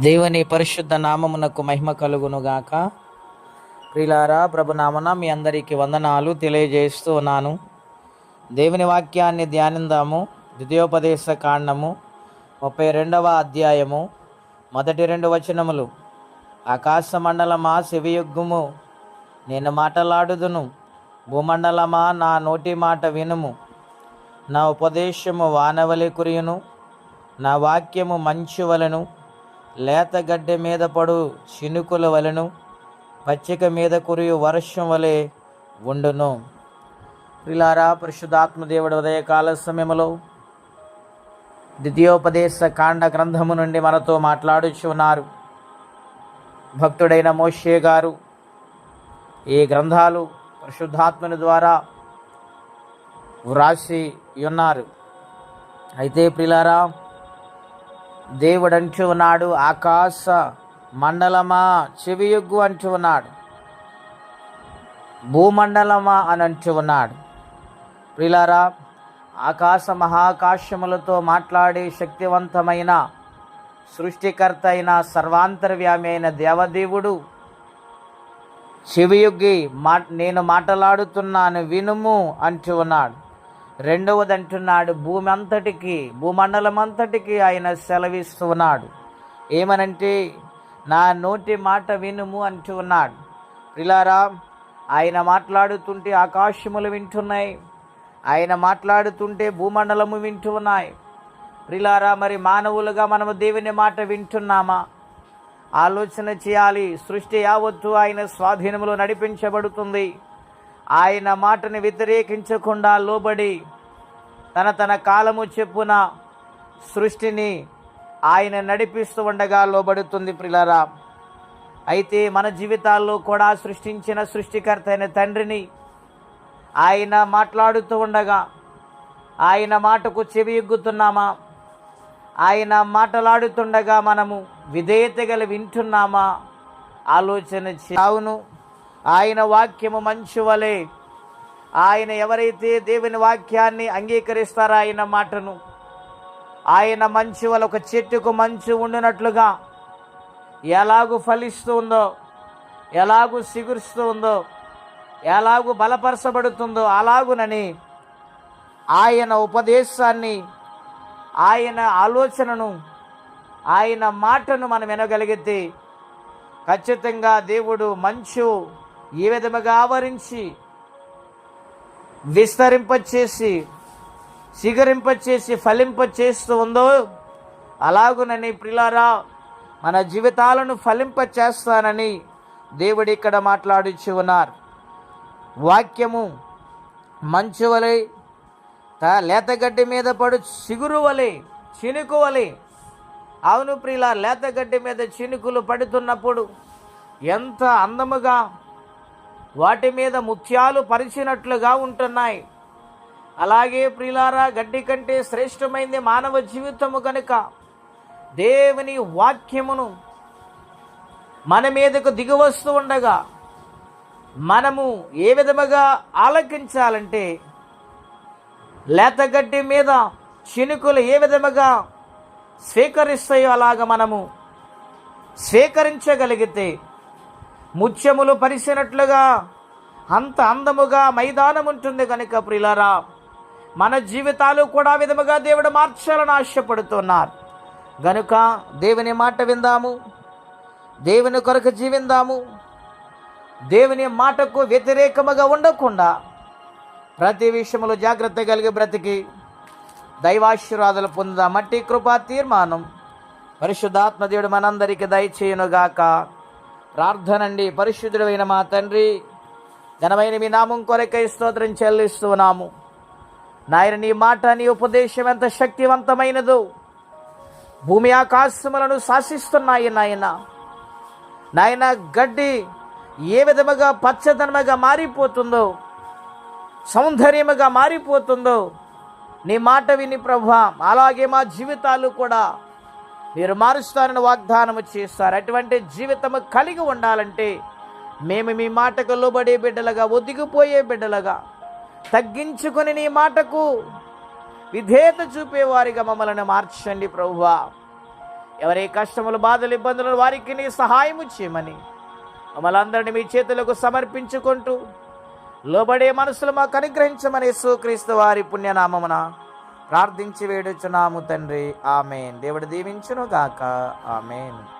దేవుని పరిశుద్ధ నామమునకు మహిమ కలుగునుగాక. ప్రిలారా ప్రభునామన మీ అందరికీ వందనాలు తెలియజేస్తూ ఉన్నాను. దేవుని వాక్యాన్ని ధ్యానిందాము. ద్వితీయోపదేశ కాండము ముప్పై రెండవ అధ్యాయము మొదటి రెండు వచనములు. ఆకాశ మండలమా శివయుగ్గుము నేను మాటలాడుదును. భూమండలమా నా నోటి మాట వినుము. నా ఉపదేశము వానవలి కురియును. నా వాక్యము మంచు వలను లేత గడ్డి మీద పడు చినుకుల వలెను పచ్చిక మీద కురియు వర్షం వలె ఉండును. ప్రిలారా పరిశుద్ధాత్మదేవుడు ఉదయకాల సమయంలో ద్వితీయోపదేశ కాండ గ్రంథము నుండి మనతో మాట్లాడుచున్నారు భక్తుడైన మోషే గారు ఈ గ్రంథాలు పరిశుద్ధాత్మని ద్వారా వ్రాసి ఉన్నారు. అయితే ప్రిలారా దేవుడు అంటూ ఉన్నాడు ఆకాశ మండలమా చెవియొగ్గు అంటూ ఉన్నాడు. భూమండలమా అని అంటూ ఉన్నాడు. ప్రిలారా ఆకాశ మహాకాశములతో మాట్లాడే శక్తివంతమైన సృష్టికర్త అయిన సర్వాంతర్వ్యామి అయిన దేవదేవుడు చెవియొగ్గి మా నేను మాట్లాడుతున్నాను వినుము అంటూ ఉన్నాడు. రెండవది అంటున్నాడు భూమి అంతటికి భూమండలం అంతటికి ఆయన సెలవిస్తున్నాడు. ఏమనంటే నా నోటి మాట వినుము అంటూ ఉన్నాడు. ప్రిలారా ఆయన మాట్లాడుతుంటే ఆకాశములు వింటున్నాయి. ఆయన మాట్లాడుతుంటే భూమండలము వింటూ ఉన్నాయి ప్రిలారా మరి మానవులుగా మనము దేవుని మాట వింటున్నామా? ఆలోచన చేయాలి. సృష్టి యావత్తు ఆయన స్వాధీనములో నడిపించబడుతుంది. ఆయన మాటని వ్యతిరేకించకుండా లోబడి తన తన కాలము చెప్పున సృష్టిని ఆయన నడిపిస్తూ ఉండగా లోబడుతుంది ప్రిలరా. అయితే మన జీవితాల్లో కూడా సృష్టించిన సృష్టికర్త అయిన తండ్రిని ఆయన మాట్లాడుతూ ఉండగా ఆయన మాటకు చెవి ఎగ్గుతున్నామా? ఆయన మాటలాడుతుండగా మనము విధేయత గల వింటున్నామా? ఆలోచన చావును అవును ఆయన వాక్యము మంచువలే. ఆయన ఎవరైతే దేవుని వాక్యాన్ని అంగీకరిస్తారో ఆయన మాటను ఆయన మంచు వల్ల ఒక చెట్టుకు మంచు ఉండినట్లుగా ఎలాగూ ఫలిస్తూ ఉందో ఎలాగూ సిగురుస్తూ ఉందో ఎలాగూ బలపరచబడుతుందో అలాగునని ఆయన ఉపదేశాన్ని ఆయన ఆలోచనను ఆయన మాటను మనం వినగలిగితే ఖచ్చితంగా దేవుడు మంచు ఏ విధముగా ఆవరించి విస్తరింపచేసి శిఖరింపచేసి ఫలింపచేస్తూ ఉందో అలాగునని ప్రిలారా మన జీవితాలను ఫలింపచేస్తానని దేవుడు ఇక్కడ మాట్లాడుచు ఉన్నారు. వాక్యము మంచు వలె లేతగడ్డి మీద పడు చిగురు వలె చినుకు వలె అవును ప్రియుల లేతగడ్డి మీద చినుకులు పడుతున్నప్పుడు ఎంత అందముగా వాటి మీద ముత్యాలు పరిచినట్లుగా ఉంటున్నాయి. అలాగే ప్రిలారా గడ్డి కంటే శ్రేష్టమైంది మానవ జీవితము కనుక దేవుని వాక్యమును మన మీదకు దిగువస్తూ ఉండగా మనము ఏ విధముగా ఆలకించాలంటే లేతగడ్డి మీద చినుకులు ఏ విధముగా స్వీకరిస్తాయో అలాగ మనము స్వీకరించగలిగితే ముత్యములు పరిసినట్లుగా అంత అందముగా మైదానం ఉంటుంది కనుక ప్రిలారా. మన జీవితాలు కూడా విధముగా దేవుడు మార్చాలని ఆశపడుతున్నారు. గనుక దేవుని మాట విందాము. దేవుని కొరకు జీవిందాము. దేవుని మాటకు వ్యతిరేకముగా ఉండకుండా ప్రతి విషయంలో జాగ్రత్త కలిగి బ్రతికి దైవాశీర్వాదాలు పొందుదా. మట్టి కృపా తీర్మానం. పరిశుద్ధాత్మ దేవుడు మనందరికీ దయచేయునుగాక. ప్రార్థనండి. పరిశుద్ధుడైన మా తండ్రి ఘనమైన మీ నామం కొరకై స్తోత్రం చెల్లిస్తున్నాము నాయన నీ మాట నీ ఉపదేశం ఎంత శక్తివంతమైనదో భూమి ఆకాశములను శాసిస్తున్నాయి నాయన. నాయన గడ్డి ఏ విధముగా పచ్చదనముగా మారిపోతుందో సౌందర్యముగా మారిపోతుందో నీ మాట విని ప్రభా అలాగే మా జీవితాలు కూడా మీరు మారుస్తారని వాగ్దానము చేస్తారు. అటువంటి జీవితము కలిగి ఉండాలంటే మేము మీ మాటకు లోబడే బిడ్డలుగా ఒదిగిపోయే బిడ్డలుగా తగ్గించుకొని నీ మాటకు విధేయత చూపేవారిగా మమ్మల్ని మార్చండి ప్రభువా. ఎవరి కష్టములు బాధలు ఇబ్బందులు వారికి నీ సహాయము చేయమని మమ్మల్ని అందరిని మీ చేతులకు సమర్పించుకుంటూ లోబడే మనసులు మాకు అనుగ్రహించమని సుక్రీస్తు వారి పుణ్యనామమున ప్రార్థించి వేడుచున్నాము తండ్రి. ఆమెన్. దేవుడు దీవించును గాక ఆమెన్.